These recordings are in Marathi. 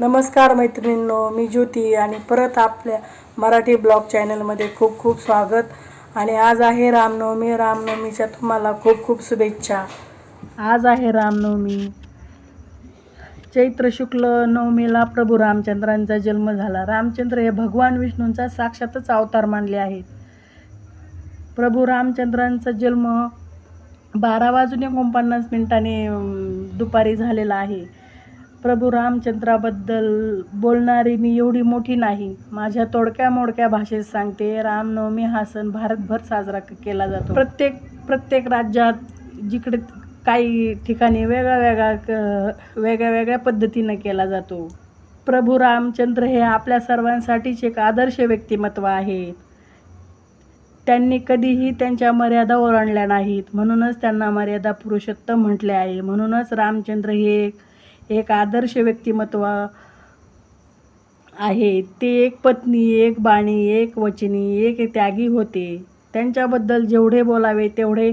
नमस्कार मैत्रिणींनो मी ज्योती आणि परत आपल्या मराठी ब्लॉग चॅनलमध्ये खूप खूप स्वागत. आणि आज आहे रामनवमी. रामनवमीच्या तुम्हाला खूप खूप शुभेच्छा. आज आहे रामनवमी. चैत्र शुक्ल नवमीला प्रभू रामचंद्रांचा जन्म झाला. रामचंद्र हे भगवान विष्णूंचा साक्षातच अवतार मानले आहेत. प्रभू रामचंद्रांचा जन्म बारा वाजून एकोणपन्नास मिनिटाने दुपारी झालेला आहे. प्रभू रामचंद्राबद्दल बोलणारी मी एवढी मोठी नाही. माझ्या तोडक्या मोडक्या भाषेत सांगते रामनवमी हा सण भारतभर साजरा केला जातो. प्रत्येक प्रत्येक राज्यात जिकडे काही ठिकाणी वेगळ्या वेगळ्या क- वेगळ्या वेगळ्या पद्धतीनं केला जातो. प्रभू रामचंद्र हे आपल्या सर्वांसाठीच एक आदर्श व्यक्तिमत्व आहे. त्यांनी कधीही त्यांच्या मर्यादा ओलांडल्या नाहीत. म्हणूनच त्यांना मर्यादा पुरुषोत्तम म्हटले आहे. म्हणूनच रामचंद्र हे एक एक आदर्श व्यक्तिमत्व आहे. ते एक पत्नी एक बाणी एक वचनी एक त्यागी होते. त्यांच्याबद्दल जेवढे बोलावे तेवढे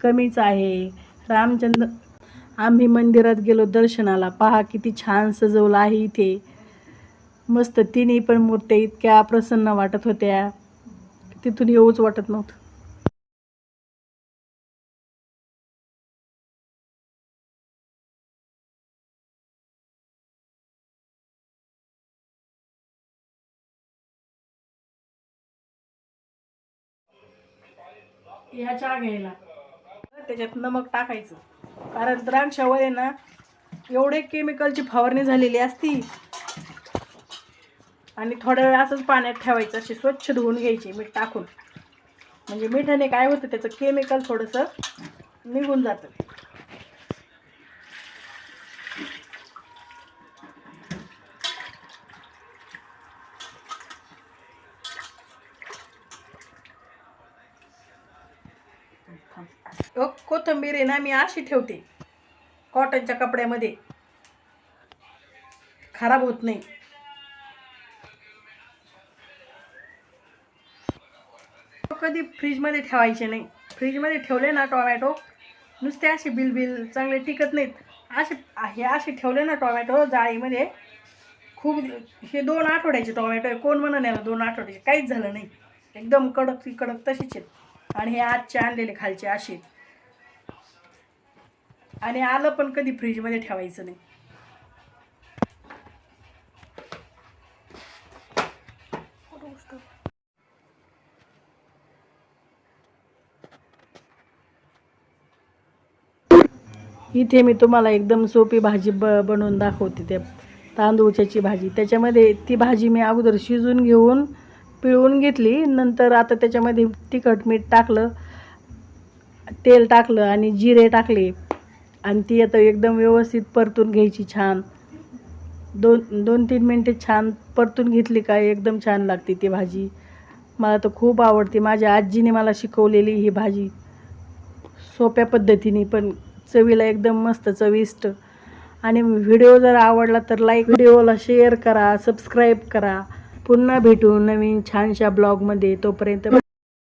कमीच आहे. रामचंद्र आम्ही मंदिरात गेलो दर्शनाला. पहा किती छान सजवलं आहे इथे. मस्त तिन्ही पण मूर्त्या इतक्या प्रसन्न वाटत होत्या. तिथून येऊच वाटत नव्हतं. या चहा घ्यायला त्याच्यात नमक टाकायचं. कारण द्राक्षावर आहे ना एवढे केमिकलची फवारणी झालेली असती. आणि थोड्या वेळ असंच पाण्यात ठेवायचं असे स्वच्छ धुवून घ्यायचे मीठ टाकून. म्हणजे मिठाने काय होतं त्याचं केमिकल थोडंसं निघून जातं. ओ, कोथिंबीर आहे ना मी अशी ठेवते. कॉटनच्या कपड्यामध्ये. खराब होत नाही. कधी फ्रीजमध्ये ठेवायचे नाही. फ्रीजमध्ये ठेवले ना टोमॅटो नुसते असे बिलबिल चांगले टिकत नाहीत. असे हे असे ठेवले ना टोमॅटो जाळीमध्ये खूप हे दोन आठवड्याचे टोमॅटो आहे. कोण म्हणून याला दोन आठवड्याचे? काहीच झालं नाही. एकदम कडक ती कडक तशीच आहेत. आणि हे आजचे आणलेले खालचे असे. आणि आलं पण कधी फ्रीजमध्ये ठेवायचं नाही. इथे मी तुम्हाला एकदम सोपी भाजी ब बनवून दाखवते त्या तांदूळच्याची भाजी. त्याच्यामध्ये ती भाजी मी अगोदर शिजून घेऊन पिळवून घेतली. नंतर आता त्याच्यामध्ये तिखट मीठ टाकलं तेल टाकलं आणि जिरे टाकले. आणि ती आता एकदम व्यवस्थित परतून घ्यायची छान. दोन दोन तीन मिनटे छान परतून घेतली का एकदम छान लागते ती भाजी. मला तर खूप आवडते. माझ्या आजीने मला शिकवलेली ही भाजी. सोप्या पद्धतीने पण चवीला एकदम मस्त चविष्ट. आणि व्हिडिओ जर आवडला तर लाईक व्हिडिओला शेअर करा सबस्क्राईब करा. पुन्हा भेटू नवीन छानशा ब्लॉगमध्ये तोपर्यंत